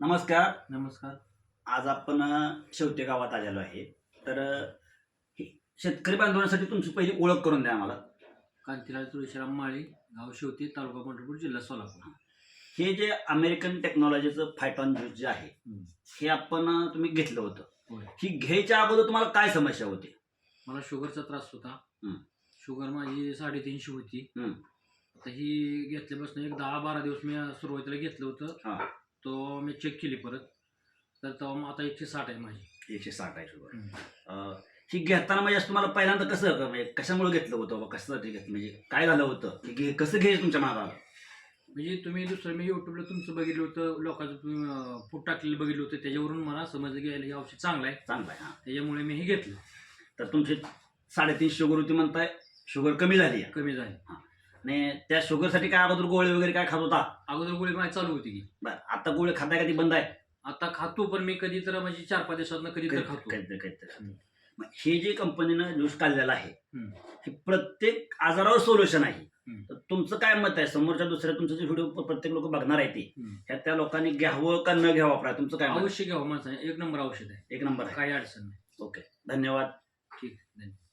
नमस्कार. नमस्कार. आज आपण शेवटे गावात आलेलो आहे. तर हे शेतकरी बांधवांसाठी तुमची पहिली ओळख करून द्या आम्हाला. कांतीलाल तुळशीराम माळी गाव शेवती तालुका पंढरपूर जिल्हा सोलापूर. हे. जे अमेरिकन टेक्नॉलॉजीचं फायटॉन ज्यूस जे आहे हम्म. हे आपण तुम्ही घेतलं होतं. होय. ही घ्यायच्या अगोदर तुम्हाला काय समस्या होती? मला शुगरचा त्रास होता. हम्म. शुगर माझी साडेतीनशे होती. हम्म. आता ही घेतल्यापासून एक दहा बारा दिवस मी सुरुवातीला घेतलं होतं. हा. तो मी चेक केली परत. तर तेव्हा मग आता एकशे साठ आहे माझी. एकशे साठ आहे शुगर ही घेताना म्हणजे असं तुम्हाला पहिल्यांदा कसं म्हणजे कशामुळे घेतलं होतं बाबा? कशासाठी घेतलं? म्हणजे काय झालं होतं? की घे कसं घ्यायचं तुमच्या मागाला म्हणजे तुम्ही दुसरं मी युट्यूबला तुमचं बघितलं होतं लोकांचं तुम्ही फूड टाकलेलं बघितलं होतं. त्याच्यावरून मला समजलं की हे औषध चांगलं आहे. चांगलं आहे हा. त्याच्यामुळे मी हे घेतलं. तर तुमची साडेतीन शुगर होती म्हणताय शुगर कमी झाली आहे. कमी झाली. आणि त्या शुगरसाठी काय अगोदर गोळे वगैरे काय खात होता? अगोदर गोळी माझी चालू होती की. बरं. आता गोळे खाताय का ती बंद आहे आता खातो पण मी कधी तर म्हणजे चार पाच दिवसात कधी तर खातो काहीतरी- काहीतरी. हम्म. मग हे जे कंपनीनं ज्यूस काढलेला आहे हम्म. हे प्रत्येक आजारावर सोल्युशन आहे हम्म. तर तुमचं काय मत आहे समोरच्या दुसऱ्या तुमचं जे व्हिडिओ प्रत्येक लोक बघणार आहे ते हम्म. ह्या त्या लोकांनी घ्यावं का न घ्यावं वापरा तुमचं काय मत आहे? अवश्य घ्यावं माणसाने एक नंबर औषध आहे एक नंबर आहे काही अडचण नाही ओके धन्यवाद ठीक धन्यवाद